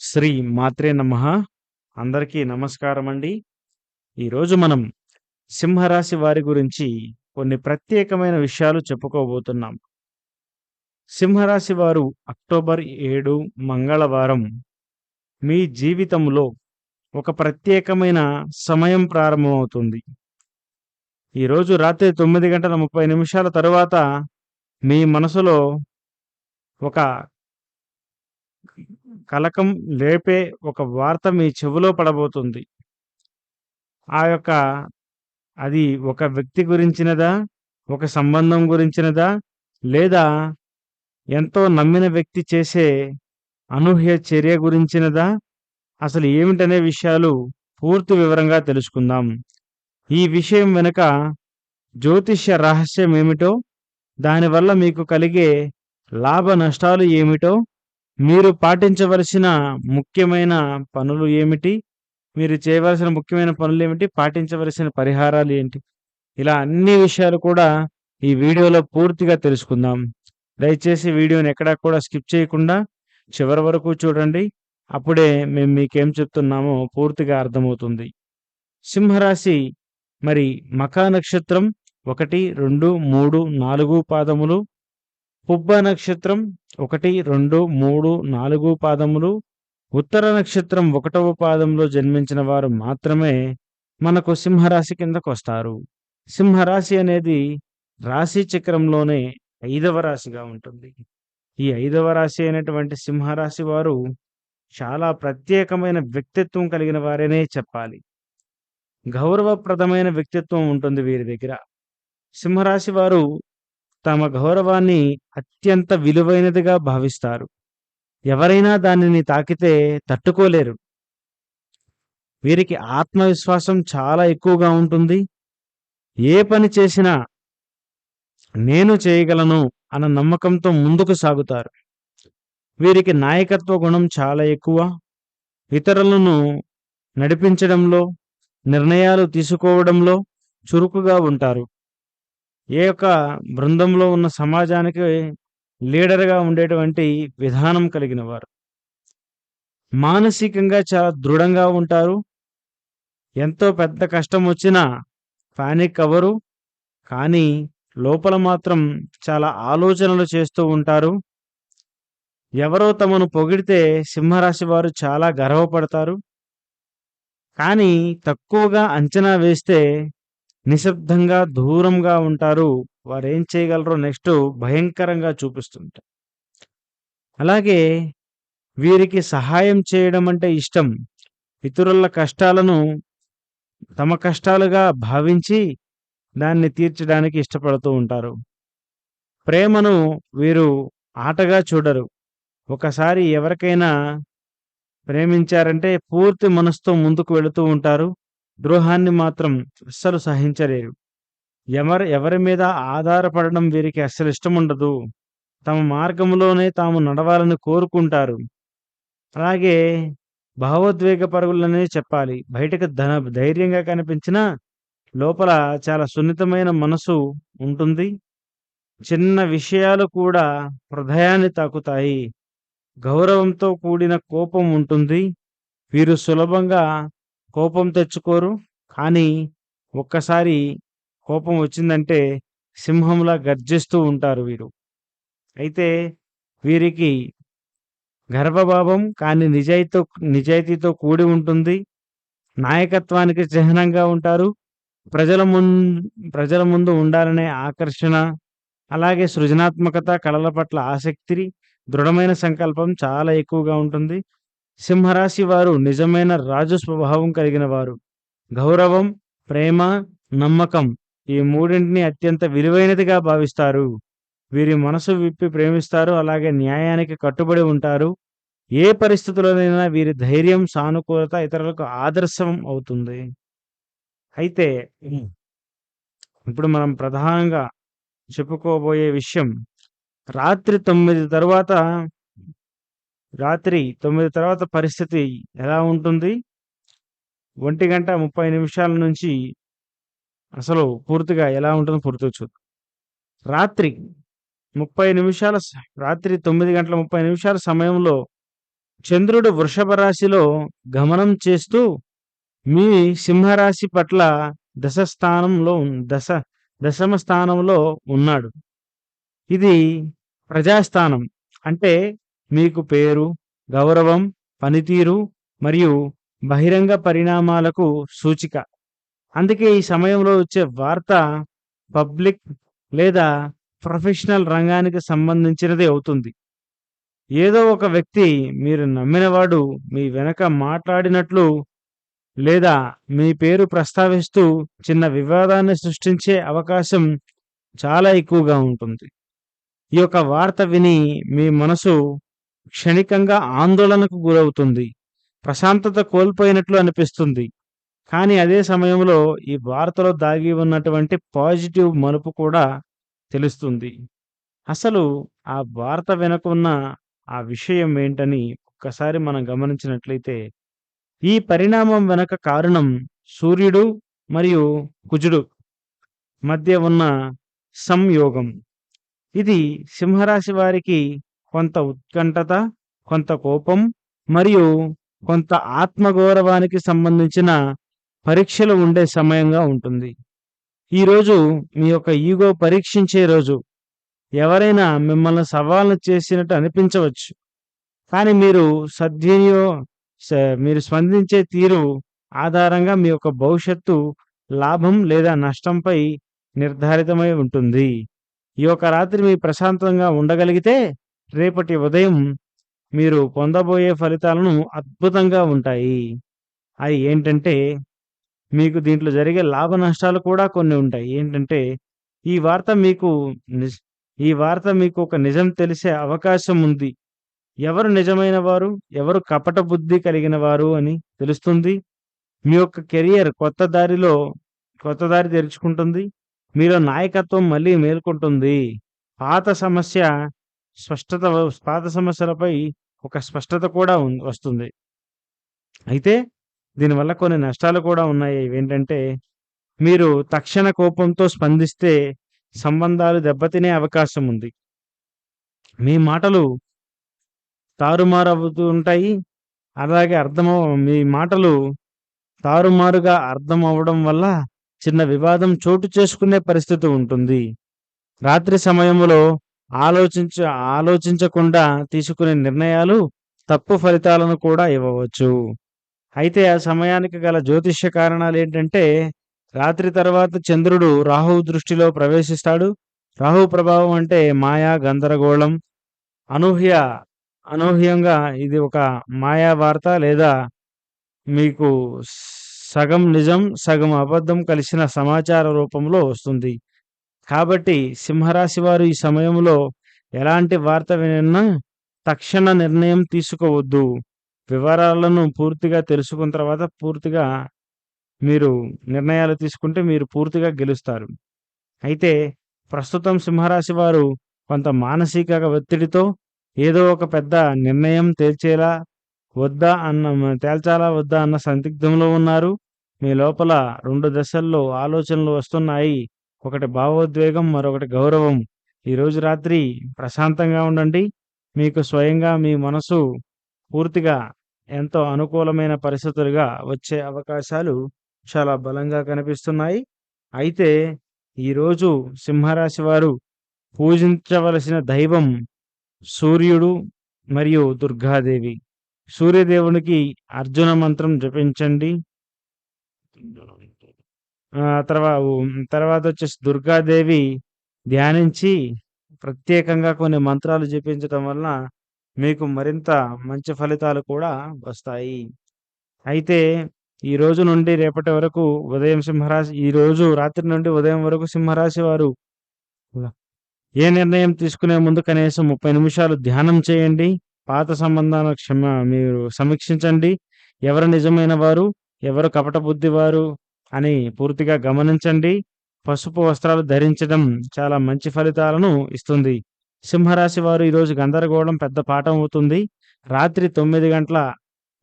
శ్రీ మాత్రే నమ. అందరికీ నమస్కారం అండి ఈరోజు మనం సింహరాశి వారి గురించి కొన్ని ప్రత్యేకమైన విషయాలు చెప్పుకోబోతున్నాం. సింహరాశి వారు అక్టోబర్ ఏడు మంగళవారం మీ జీవితంలో ఒక ప్రత్యేకమైన సమయం ప్రారంభమవుతుంది. ఈరోజు రాత్రి తొమ్మిది గంటల ముప్పై నిమిషాల తరువాత మీ మనసులో ఒక కలకం లేపే ఒక వార్త మీ చెవిలో పడబోతుంది. ఆ యొక్క అది ఒక వ్యక్తి గురించినదా? ఒక సంబంధం గురించినదా? లేదా ఎంతో నమ్మిన వ్యక్తి చేసే అనూహ్య చర్య గురించినదా? అసలు ఏమిటనే విషయాలు పూర్తి వివరంగా తెలుసుకుందాం. ఈ విషయం వెనుక జ్యోతిష్య రహస్యం ఏమిటో? దానివల్ల మీకు కలిగే లాభ నష్టాలు ఏమిటో? మీరు పాటించవలసిన ముఖ్యమైన పనులు ఏమిటి? మీరు చేయవలసిన ముఖ్యమైన పనులు ఏమిటి? పాటించవలసిన పరిహారాలు ఏంటి? ఇలా అన్ని విషయాలు కూడా ఈ వీడియోలో పూర్తిగా తెలుసుకుందాం. దయచేసి వీడియోని ఎక్కడా కూడా స్కిప్ చేయకుండా చివరి వరకు చూడండి. అప్పుడే మేము మీకేం చెప్తున్నామో పూర్తిగా అర్థమవుతుంది. సింహరాశి మరి మకా నక్షత్రం ఒకటి రెండు మూడు నాలుగు పాదములు పుబ్బ నక్షత్రం ఒకటి రెండు మూడు నాలుగు పాదములు ఉత్తర నక్షత్రం ఒకటవ పాదంలో జన్మించిన వారు మాత్రమే మనకు సింహరాశి కిందకు వస్తారు. సింహరాశి అనేది రాశి చక్రంలోనే ఐదవ రాశిగా ఉంటుంది. ఈ ఐదవ రాశి అయినటువంటి సింహరాశి వారు చాలా ప్రత్యేకమైన వ్యక్తిత్వం కలిగిన వారనే చెప్పాలి. గౌరవప్రదమైన వ్యక్తిత్వం ఉంటుంది వీరి దగ్గర. సింహరాశి వారు తమ గౌరవాన్ని అత్యంత విలువైనదిగా భావిస్తారు. ఎవరైనా దానిని తాకితే తట్టుకోలేరు. వీరికి ఆత్మవిశ్వాసం చాలా ఎక్కువగా ఉంటుంది. ఏ పని చేసినా నేను చేయగలను అన్న నమ్మకంతో ముందుకు సాగుతారు. వీరికి నాయకత్వ గుణం చాలా ఎక్కువ. ఇతరులను నడిపించడంలో నిర్ణయాలు తీసుకోవడంలో చురుకుగా ఉంటారు. ఏ యొక్క బృందంలో ఉన్న సమాజానికి లీడర్గా ఉండేటువంటి విధానం కలిగిన వారు. మానసికంగా చాలా దృఢంగా ఉంటారు. ఎంతో పెద్ద కష్టం వచ్చినా పానిక్ అవ్వరు. కానీ లోపల మాత్రం చాలా ఆలోచనలు చేస్తూ ఉంటారు. ఎవరో తమను పొగిడితే సింహరాశి వారు చాలా గర్వపడతారు. కానీ తక్కువగా అంచనా వేస్తే నిశ్శబ్దంగా దూరంగా ఉంటారు. వారు ఏం చేయగలరో నెక్స్ట్ భయంకరంగా చూపిస్తుంటారు. అలాగే వీరికి సహాయం చేయడం అంటే ఇష్టం. ఇతరుల కష్టాలను తమ కష్టాలుగా భావించి దాన్ని తీర్చడానికి ఇష్టపడుతూ ఉంటారు. ప్రేమను వీరు ఆటగా చూడరు. ఒకసారి ఎవరికైనా ప్రేమించారంటే పూర్తి మనసుతో ముందుకు వెళుతూ ఉంటారు. ద్రోహాన్ని మాత్రం అస్సలు సహించలేరు. ఎవరు ఎవరి మీద ఆధారపడడం వీరికి అస్సలు ఇష్టం ఉండదు తమ మార్గంలోనే తాము నడవాలని కోరుకుంటారు. అలాగే భావోద్వేగ పరుగులనే చెప్పాలి. బయటకు ధన ధైర్యంగా కనిపించిన లోపల చాలా సున్నితమైన మనసు ఉంటుంది. చిన్న విషయాలు కూడా హృదయాన్ని తాకుతాయి. గౌరవంతో కూడిన కోపం ఉంటుంది. వీరు సులభంగా కోపం తెచ్చుకోరు. కానీ ఒక్కసారి కోపం వచ్చిందంటే సింహంలా గర్జిస్తూ ఉంటారు వీరు. అయితే వీరికి గర్వభావం కానీ నిజాయితీతో నిజాయితీతో కూడి ఉంటుంది. నాయకత్వానికి చిహ్నంగా ఉంటారు. ప్రజల ముందు ప్రజల ముందు ఉండాలనే ఆకర్షణ అలాగే సృజనాత్మకత కళల పట్ల ఆసక్తి దృఢమైన సంకల్పం చాలా ఎక్కువగా ఉంటుంది. సింహరాశి వారు నిజమైన రాజు స్వభావం కలిగిన వారు. గౌరవం ప్రేమ నమ్మకం ఈ మూడింటిని అత్యంత విలువైనదిగా భావిస్తారు. వీరి మనసు విప్పి ప్రేమిస్తారు అలాగే న్యాయానికి కట్టుబడి ఉంటారు. ఏ పరిస్థితుల్లోనైనా వీరి ధైర్యం సానుకూలత ఇతరులకు ఆదర్శం అవుతుంది. అయితే ఇప్పుడు మనం ప్రధానంగా చెప్పుకోబోయే విషయం రాత్రి తొమ్మిది తర్వాత రాత్రి తొమ్మిది తర్వాత పరిస్థితి ఎలా ఉంటుంది? ఒంటి గంట ముప్పై నిమిషాల నుంచి అసలు పూర్తిగా ఎలా ఉంటుందో పూర్తిగా చూద్దాం. రాత్రి ముప్పై నిమిషాల రాత్రి తొమ్మిది గంటల ముప్పై నిమిషాల సమయంలో చంద్రుడు వృషభ రాశిలో గమనం చేస్తూ మీ సింహరాశి పట్ల దశ స్థానంలో దశ దశమ స్థానంలో ఉన్నాడు. ఇది ప్రజాస్థానం. అంటే మీకు పేరు గౌరవం పనితీరు మరియు బహిరంగ పరిణామాలకు సూచిక. అందుకే ఈ సమయంలో వచ్చే వార్త పబ్లిక్ లేదా ప్రొఫెషనల్ రంగానికి సంబంధించినది అవుతుంది. ఏదో ఒక వ్యక్తి మీరు నమ్మినవాడు మీ వెనక మాట్లాడినట్లు లేదా మీ పేరు ప్రస్తావిస్తూ చిన్న వివాదాన్ని సృష్టించే అవకాశం చాలా ఎక్కువగా ఉంటుంది. ఈ యొక్క వార్త విని మీ మనసు క్షణికంగా ఆందోళనకు గురవుతుంది. ప్రశాంతత కోల్పోయినట్లు అనిపిస్తుంది. కానీ అదే సమయంలో ఈ వార్తలో దాగి ఉన్నటువంటి పాజిటివ్ మలుపు కూడా తెలుస్తుంది. అసలు ఆ వార్త వెనుకున్న ఆ విషయం ఏంటని ఒక్కసారి మనం గమనించినట్లయితే ఈ పరిణామం వెనక కారణం సూర్యుడు మరియు కుజుడు మధ్య ఉన్న సంయోగం. ఇది సింహరాశి వారికి కొంత ఉత్కంఠత కొంత కోపం మరియు కొంత ఆత్మగౌరవానికి సంబంధించిన పరీక్షలు ఉండే సమయంగా ఉంటుంది. ఈరోజు మీ యొక్క ఈగో పరీక్షించే రోజు. ఎవరైనా మిమ్మల్ని సవాళ్ళు చేసినట్టు అనిపించవచ్చు. కానీ మీరు సద్వినియో మీరు స్పందించే తీరు ఆధారంగా మీ యొక్క భవిష్యత్తు లాభం లేదా నష్టంపై నిర్ధారితమై ఉంటుంది. ఈ యొక్క రాత్రి మీ ప్రశాంతంగా ఉండగలిగితే రేపటి ఉదయం మీరు పొందబోయే ఫలితాలను అద్భుతంగా ఉంటాయి. అది ఏంటంటే మీకు దీంట్లో జరిగే లాభ నష్టాలు కూడా కొన్ని ఉంటాయి. ఏంటంటే ఈ వార్త మీకు ఈ వార్త మీకు ఒక నిజం తెలిసే అవకాశం ఉంది. ఎవరు నిజమైన వారు? ఎవరు కపట బుద్ధి కలిగిన వారు అని తెలుస్తుంది? మీ యొక్క కెరియర్ కొత్త దారిలో కొత్త దారి తెరుచుకుంటుంది. మీలో నాయకత్వం మళ్ళీ మేల్కొంటుంది. పాత సమస్య స్పష్టత పాత సమస్యలపై ఒక స్పష్టత కూడా ఉం- వస్తుంది. అయితే దీనివల్ల కొన్ని నష్టాలు కూడా ఉన్నాయి. ఏంటంటే మీరు తక్షణ కోపంతో స్పందిస్తే సంబంధాలు దెబ్బతినే అవకాశం ఉంది. మీ మాటలు తారుమారవుతూ ఉంటాయి. అలాగే అర్థం మీ మాటలు తారుమారుగా అర్థం అవ్వడం వల్ల చిన్న వివాదం చోటు చేసుకునే పరిస్థితి ఉంటుంది. రాత్రి సమయంలో ఆలోచించ ఆలోచించకుండా తీసుకునే నిర్ణయాలు తప్పు ఫలితాలను కూడా ఇవ్వవచ్చు. అయితే ఆ సమయానికి గల జ్యోతిష్య కారణాలు ఏంటంటే రాత్రి తర్వాత చంద్రుడు రాహువు దృష్టిలో ప్రవేశిస్తాడు. రాహు ప్రభావం అంటే మాయా గందరగోళం అనూహ్య అనూహ్యంగా ఇది ఒక మాయా వార్త లేదా మీకు సగం నిజం సగం అబద్ధం కలిసిన సమాచార రూపంలో వస్తుంది. కాబట్టి సింహరాశి వారు ఈ సమయంలో ఎలాంటి వార్త విన్నా తక్షణ నిర్ణయం తీసుకోవద్దు. వివరాలను పూర్తిగా తెలుసుకున్న తర్వాత పూర్తిగా మీరు నిర్ణయాలు తీసుకుంటే మీరు పూర్తిగా గెలుస్తారు. అయితే ప్రస్తుతం సింహరాశి వారు కొంత మానసిక ఒత్తిడితో ఏదో ఒక పెద్ద నిర్ణయం తేల్చేలా వద్దా అన్న తేల్చాలా వద్దా అన్న సందిగ్ధంలో ఉన్నారు. మీ లోపల రెండు దశల్లో ఆలోచనలు వస్తున్నాయి. ఒకటి భావోద్వేగం మరొకటి గౌరవం. ఈరోజు రాత్రి ప్రశాంతంగా ఉండండి. మీకు స్వయంగా మీ మనసు పూర్తిగా ఎంతో అనుకూలమైన పరిస్థితులుగా వచ్చే అవకాశాలు చాలా బలంగా కనిపిస్తున్నాయి. అయితే ఈరోజు సింహరాశి వారు పూజించవలసిన దైవం సూర్యుడు మరియు దుర్గాదేవి. సూర్యదేవునికి అర్జున మంత్రం జపించండి. తర్వాత తర్వాత వచ్చేసి దుర్గాదేవి ధ్యానించి ప్రత్యేకంగా కొన్ని మంత్రాలు జపించడం వలన మీకు మరింత మంచి ఫలితాలు కూడా వస్తాయి. అయితే ఈ రోజు నుండి రేపటి వరకు ఉదయం సింహరాశి ఈ రోజు రాత్రి నుండి ఉదయం వరకు సింహరాశి వారు ఏ నిర్ణయం తీసుకునే ముందు కనీసం ముప్పై నిమిషాలు ధ్యానం చేయండి. పాత సంబంధాలను క్షమ మీరు సమీక్షించండి. ఎవరు నిజమైన వారు ఎవరు కపట బుద్ధి వారు అని పూర్తిగా గమనించండి. పసుపు వస్త్రాలు ధరించడం చాలా మంచి ఫలితాలను ఇస్తుంది. సింహరాశి వారు ఈరోజు గందరగోళం పెద్ద పాఠం అవుతుంది. రాత్రి తొమ్మిది గంటల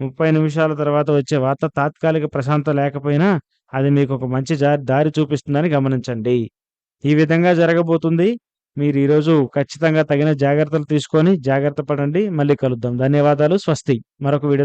ముప్పై నిమిషాల తర్వాత వచ్చే వార్త తాత్కాలిక ప్రశాంత లేకపోయినా అది మీకు ఒక మంచి దారి చూపిస్తుందని గమనించండి. ఈ విధంగా జరగబోతుంది. మీరు ఈరోజు ఖచ్చితంగా తగిన జాగ్రత్తలు తీసుకొని జాగ్రత్త పడండి. మళ్ళీ కలుద్దాం. ధన్యవాదాలు. స్వస్తి. మరొక వీడియో